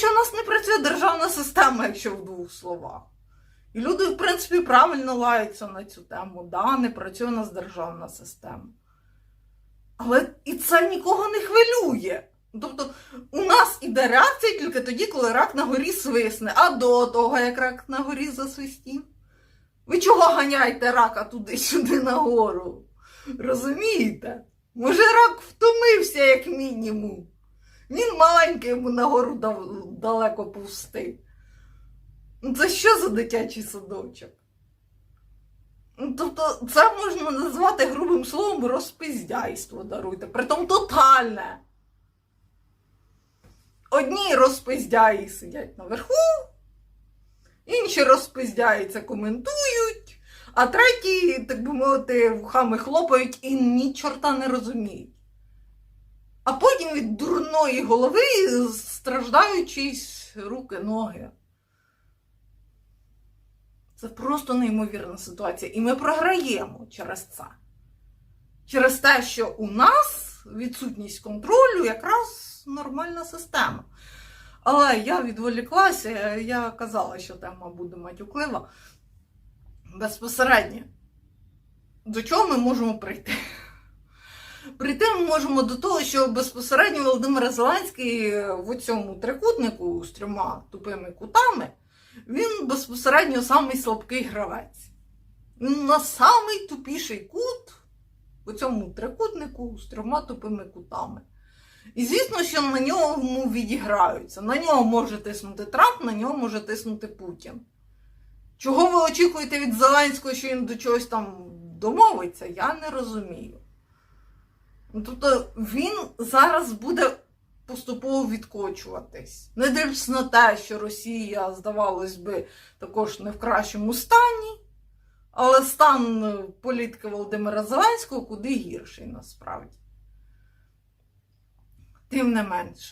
що в нас не працює державна система, якщо в двох словах. І люди, в принципі, правильно лаються на цю тему. Да, не працює у нас державна система. Але і це нікого не хвилює. Тобто, у нас іде реакція тільки тоді, коли рак на горі свисне, а до того, як рак на горі засвистів. Ви чого ганяєте рака туди-сюди нагору? Розумієте? Може, рак втомився, як мінімум. Він маленький йому нагору далеко повсти. Ну, Це що за дитячий садочок? Ну, Тобто, це можна назвати грубим словом розпиздяйство, даруйте. Притом тотальне. Одні розпиздяї сидять наверху, інші розпиздяї коментують, а треті, так би мовити, вухами хлопають і ні чорта не розуміють. А потім від дурної голови страждають чиїсь руки, ноги. Це просто неймовірна ситуація. І ми програємо через це. Через те, що у нас відсутність контролю якраз нормальна система. Але я відволіклася, я казала, що тема буде матюклива. Безпосередньо. До чого ми можемо прийти? Прийти ми можемо до того, що безпосередньо Володимир Зеленський в цьому трикутнику з трьома тупими кутами, він безпосередньо самий слабкий гравець. На самий тупіший кут у цьому трикутнику з трьома тупими кутами. І звісно, що на ньому відіграються. На нього може тиснути Трамп, на нього може тиснути Путін. Чого ви очікуєте від Зеленського, що він до чогось там домовиться, я не розумію. Тобто він зараз буде поступово відкочуватись. Не дивлячись на те, що Росія, здавалось би, також не в кращому стані, але стан е, політики Володимира Зеленського куди гірший насправді. Тим не менше.